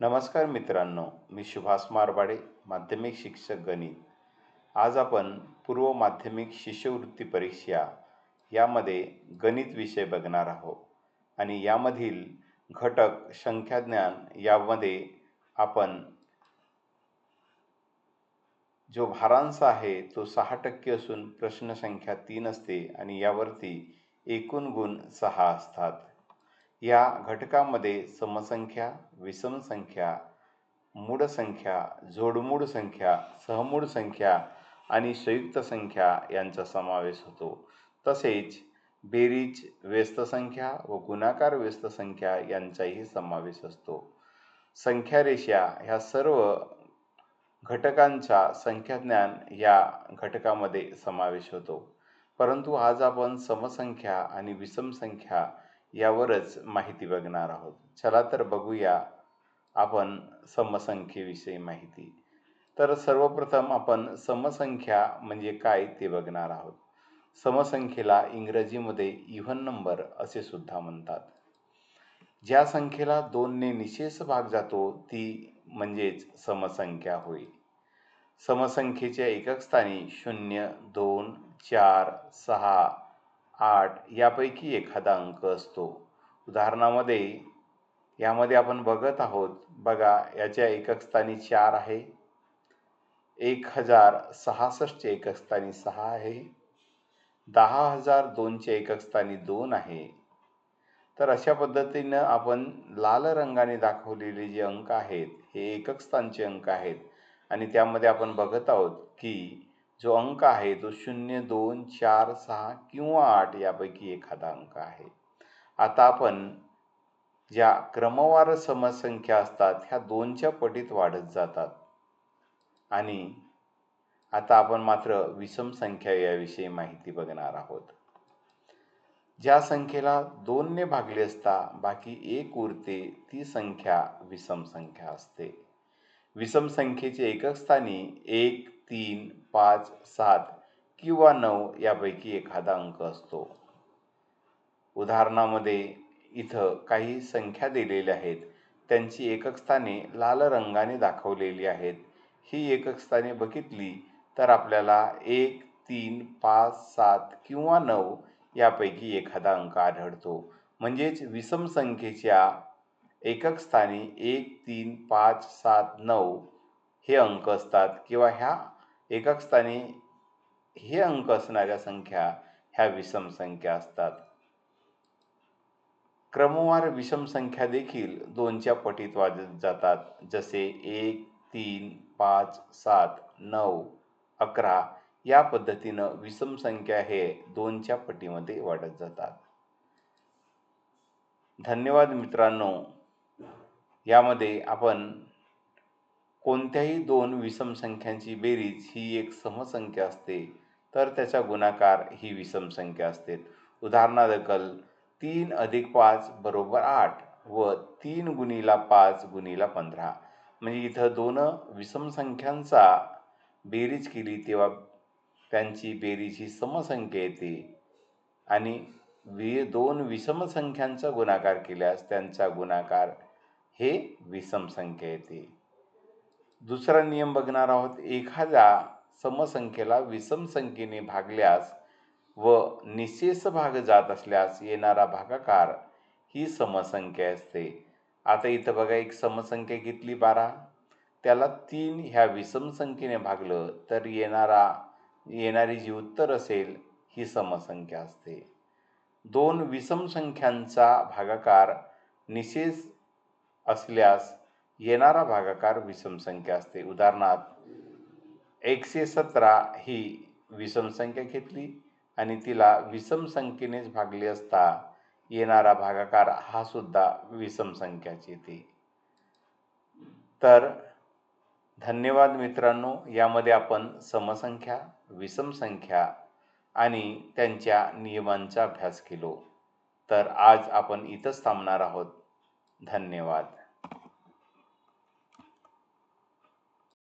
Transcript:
नमस्कार मित्रांनो मी सुभाष मारवाडे माध्यमिक शिक्षक गणित. आज आपण पूर्व माध्यमिक शिष्यवृत्ती परीक्षा यामध्ये गणित विषय बघणार आहोत आणि यामधील घटक संख्याज्ञान यामध्ये आपण जो भारांश आहे तो सहा टक्के असून प्रश्नसंख्या तीन असते आणि यावरती एकूण गुण सहा असतात. या घटकामध्ये समसंख्या विषम संख्या मूळ संख्या जोडमूळ संख्या सहमूळ संख्या आणि संयुक्त संख्या यांचा समावेश होतो. तसेच बेरीज व्यस्त संख्या व गुणाकार व्यस्त संख्या यांचाही समावेश असतो. संख्या रेषा ह्या सर्व घटकांचा संख्याज्ञान या घटकामध्ये समावेश होतो. परंतु आज आपण समसंख्या आणि विषम संख्या यावरच माहिती बघणार आहोत. चला तर बघूया आपण समसंख्येविषयी माहिती. तर सर्वप्रथम आपण समसंख्या म्हणजे काय ते बघणार आहोत. समसंख्येला इंग्रजीमध्ये इव्हन नंबर असे सुद्धा म्हणतात. ज्या संख्येला दोनने निशेष भाग जातो ती म्हणजेच समसंख्या होय. समसंख्येच्या एकक स्थानी शून्य दोन चार सहा आठ यापैकी एखादा अंक असतो. उदाहरणामध्ये यामध्ये आपण बघत आहोत बघा याच्या एककस्थानी चार आहे. एक हजार सहासष्टच्या एककस्थानी सहा आहे. दहा हजार दोनच्या एककस्थानी दोन आहे. तर अशा पद्धतीनं आपण लाल रंगाने दाखवलेले जे अंक आहेत हे एकक स्थानचे अंक आहेत. आणि त्यामध्ये आपण बघत आहोत की जो अंक आहे तो शून्य दोन चार सहा किंवा आठ यापैकी एखादा अंक आहे. आता आपण ज्या क्रमवार समसंख्या असतात ह्या दोनच्या पटीत वाढत जातात. आणि आता आपण मात्र विषम संख्या याविषयी माहिती बघणार आहोत. ज्या संख्येला दोनने भागले असता बाकी एक उरते ती संख्या विषम संख्या असते. विषम संख्येचे एकक स्थानी एक तीन पाच सात किंवा नऊ यापैकी एखादा अंक असतो. उदाहरणामध्ये इथं काही संख्या दिलेल्या आहेत. त्यांची एकक स्थाने लाल रंगाने दाखवलेली आहेत. ही एकक स्थाने बघितली तर आपल्याला एक तीन पाच सात किंवा नऊ यापैकी एखादा अंक आढळतो. म्हणजेच विषम संख्येच्या एकक स्थानी एक तीन पाच सात नऊ हे अंक असतात किंवा ह्या एकक स्थानी हे अंक असणाऱ्या संख्या ह्या विषम संख्या असतात. क्रमवार विषम संख्या देखील दोनच्या पटीत वाढत जातात. जसे एक तीन पाच सात नऊ अकरा या पद्धतीनं विषम संख्या हे दोनच्या पटीमध्ये वाढत जातात. धन्यवाद मित्रांनो. यामध्ये आपण कोणत्याही दोन विषम संख्यांची बेरीज ही एक समसंख्या असते तर त्याचा गुणाकार ही विषम संख्या असते. उदाहरणादाखल तीन अधिक पाच बरोबर आठ व तीन गुणीला पाच गुणीला पंधरा. म्हणजे इथं दोन विषम संख्यांचा बेरीज केली तेव्हा त्यांची बेरीज ही समसंख्या येते. आणि वि दोन विषम संख्यांचा गुणाकार केल्यास त्यांचा गुणाकार हे विषम संख्या येते दुसरा नियम बघणार आहोत. एखाद्या समसंख्येला विषम संख्येने भागल्यास व निशेष भाग जात असल्यास येणारा भागाकार ही समसंख्या असते. आता इथं बघा एक समसंख्या घेतली बारा. त्याला तीन ह्या विषम संख्येने भागलं तर येणारा येणारी जी उत्तर असेल ही समसंख्या असते. दोन विषम संख्यांचा भागाकार निशेष असल्यास येणारा भागाकार विषम संख्या असते. उदाहरणार्थ एकशे सतरा ही विषम संख्या घेतली आणि तिला विषम संख्येनेच भागली असता येणारा भागाकार हा सुद्धा विषम संख्याच येते. तर धन्यवाद मित्रांनो. यामध्ये आपण समसंख्या विषम संख्या आणि त्यांच्या नियमांचा अभ्यास केलो. तर आज आपण इथंच थांबणार आहोत. धन्यवाद.